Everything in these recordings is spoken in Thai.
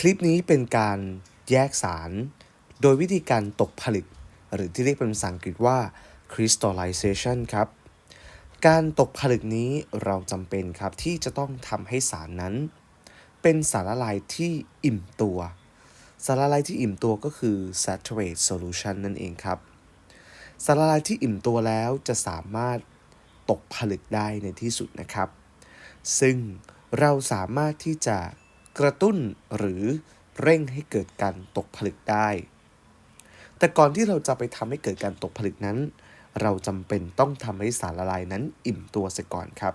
คลิปนี้เป็นการแยกสาร โดยวิธีการตกผลึก หรือที่เรียกเป็นภาษาอังกฤษว่า crystallization ครับ การตกผลึกนี้เราจำเป็นครับที่จะต้องทำให้สารนั้น เป็นสารละลายที่อิ่มตัว สารละลายที่อิ่มตัวก็คือ saturate solution นั่นเองครับ สารละลายที่อิ่มตัวแล้วจะสามารถตกผลึกได้ในที่สุดนะครับ ซึ่งเราสามารถที่จะ กระตุ้นหรือเร่งให้เกิดการตกผลึกได้ แต่ก่อนที่เราจะไปทำให้เกิดการตกผลึกนั้น เราจำเป็นต้องทำให้สารละลายนั้นอิ่มตัวเสียก่อนครับ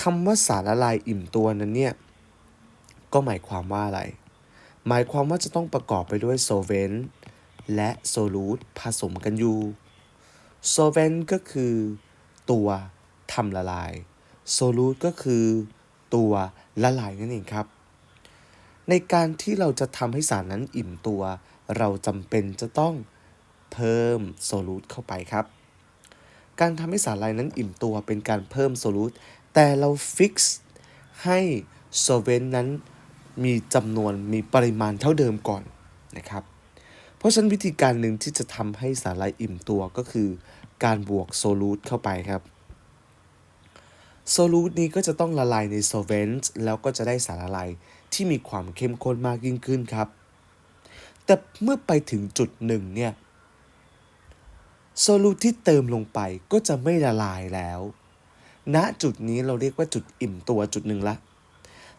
คำว่าสารละลายอิ่มตัวนั้นเนี่ยก็หมายความว่าอะไร หมายความว่าจะต้องประกอบไปด้วยโซเวนต์และโซลูตผสมกันอยู่โซเวนต์ก็คือ ตัวทำละลาย โซลูตก็คือ ตัว ละลายนั่นเองครับ ในการที่เราจะทำให้สารนั้นอิ่มตัว เราจำเป็นจะต้องเพิ่มโซลูตเข้าไปครับ การทำให้สารละลายนั้นอิ่มตัวเป็นการเพิ่มโซลูตแต่เราฟิกซ์ให้โซเวนนั้นมีจำนวนมีปริมาณเท่าเดิมก่อนนะครับ เพราะฉะนั้นวิธีการหนึ่งที่จะทำให้สารละลายอิ่มตัวก็คือ การบวกโซลูตเข้าไปครับ โซลูตนี้ก็จะต้องละลายในโซเวนต์แล้วก็จะได้สารละลายที่มีความเข้มข้นมากยิ่งขึ้นครับ แต่เมื่อไปถึงจุดหนึ่งเนี่ยโซลูตที่เติมลงไปก็จะไม่ละลายแล้ว ณจุดนี้เราเรียกว่าจุดอิ่มตัวจุดหนึ่งละ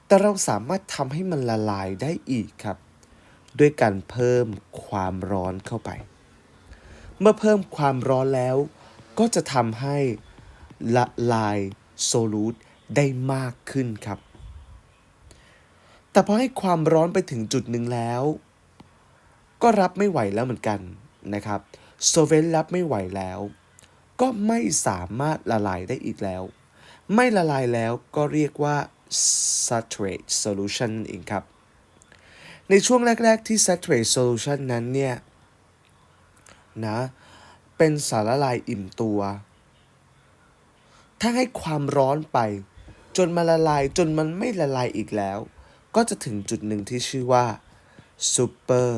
แต่เราสามารถทำให้มันละลายได้อีกครับ ด้วยการเพิ่มความร้อนเข้าไป เมื่อเพิ่มความร้อนแล้ว ก็จะทำให้ละลาย โซลูตได้มากขึ้นครับ แต่พอให้ความร้อนไปถึงจุดหนึ่งแล้ว ก็รับไม่ไหวแล้วเหมือนกันนะครับโซเวนรับไม่ไหวแล้ว ก็ไม่สามารถละลายได้อีกแล้ว ไม่ละลายแล้วก็เรียกว่า saturate solution เองครับ ในช่วงแรก ๆ ที่ saturate solution นั้นเนี่ยนะเป็นสารละลายอิ่มตัว ถ้าให้ความร้อนไป จนมันละลายจนมันไม่ละลายอีกแล้ว ก็จะถึงจุดหนึ่งที่ชื่อว่า super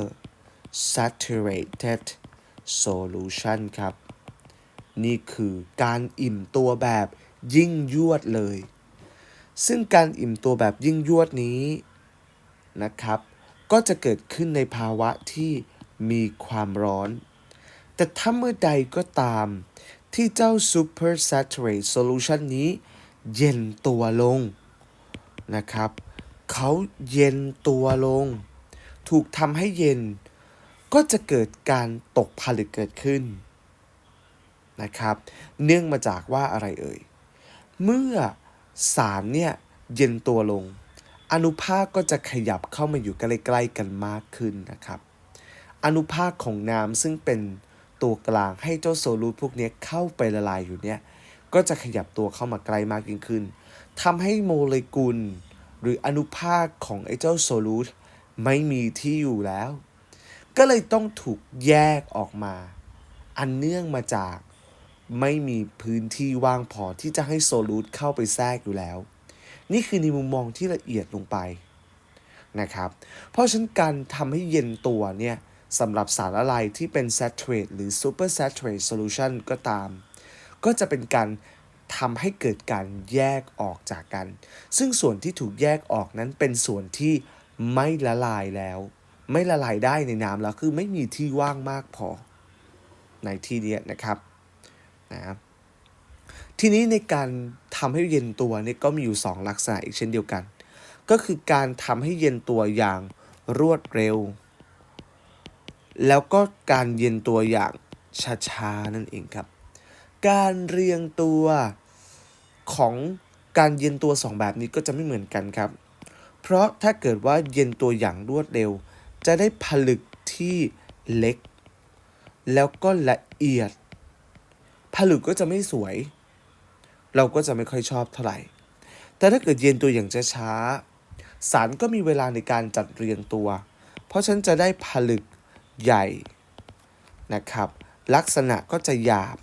saturated solution ครับ นี่คือการอิ่มตัวแบบยิ่งยวดเลย ซึ่งการอิ่มตัวแบบยิ่งยวดนี้นะครับ ก็จะเกิดขึ้นในภาวะที่มีความร้อน แต่ถ้าเมื่อใดก็ตาม ที่เจ้า super saturate solution นี้เย็นตัวลงนะครับ เขาเย็นตัวลง ถูกทำให้เย็น ก็จะเกิดการตกผลึกเกิดขึ้นนะครับ เนื่องมาจากว่าอะไรเอ่ย เมื่อสารเนี่ยเย็นตัวลง อนุภาคก็จะขยับเข้ามาอยู่ใกล้ๆกันมากขึ้นนะครับ อนุภาคของน้ำซึ่งเป็น ตัวกลางให้เจ้าโซลูตพวกนี้เข้าไปละลายอยู่เนี่ย ก็จะขยับตัวเข้ามาใกล้มากยิ่งขึ้นทำให้โมเลกุล หรืออนุภาคของไอ้เจ้าโซลูตไม่มีที่อยู่แล้ว ก็เลยต้องถูกแยกออกมา อันเนื่องมาจากไม่มีพื้นที่ว่างพอที่จะให้โซลูตเข้าไปแทรกอยู่แล้ว นี่คือในมุมมองที่ละเอียดลงไปนะครับ เพราะฉะนั้นการทำให้เย็นตัวเนี่ย สำหรับสารละลายที่เป็น saturate หรือ super saturate solution ก็ตาม ก็จะเป็นการทำให้เกิดการแยกออกจากกัน ซึ่งส่วนที่ถูกแยกออกนั้นเป็นส่วนที่ไม่ละลายแล้ว ไม่ละลายได้ในน้ำแล้วคือไม่มีที่ว่างมากพอ ในที่นี้นะครับนะทีนี้ในการทำให้เย็นตัวนี่ก็มีอยู่ 2 ลักษณะอีกเช่นเดียวกัน ก็คือการทำให้เย็นตัวอย่างรวดเร็ว แล้วก็การเย็นตัวอย่างช้าๆนั่นเองครับ การเรียงตัวของการเย็นตัว 2 แบบนี้ก็จะไม่เหมือนกันครับ เพราะถ้าเกิดว่าเย็นตัวอย่างรวดเร็ว จะได้ผลึกที่เล็ก แล้วก็ละเอียด ผลึกก็จะไม่สวย เราก็จะไม่ค่อยชอบเท่าไหร่ แต่ถ้าเกิดเย็นตัวอย่างช้าๆสารก็มีเวลาในการจัดเรียงตัว เพราะฉันจะได้ผลึก ใหญ่นะครับ ลักษณะก็จะหยาบ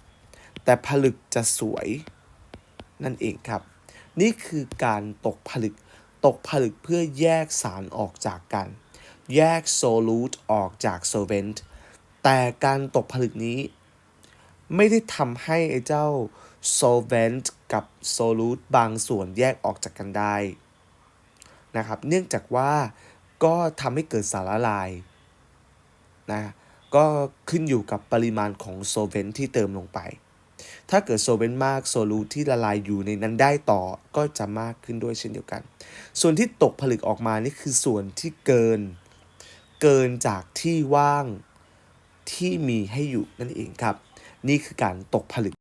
แต่ผลึกจะสวยนั่นเองครับ นี่คือการตกผลึกตกผลึกเพื่อแยกสารออกจากกัน แยกโซลูตออกจากโซเวนต์แต่การตกผลึกนี้ ไม่ได้ทำให้ไอ้เจ้า solvent กับ solute บางส่วนแยกออกจากกันได้นะครับ เนื่องจากว่าก็ทำให้เกิดสารละลาย นะก็ขึ้นอยู่กับปริมาณของโซเวนที่เติมลงไป ถ้าเกิดโซเวนมากโซลูที่ละลายอยู่ในนั้นได้ต่อก็จะมากขึ้นด้วยเช่นเดียวกัน ส่วนที่ตกผลึกออกมานี่คือส่วนที่เกิน เกินจากที่ว่างที่มีให้อยู่นั่นเองครับ นี่คือการตกผลึก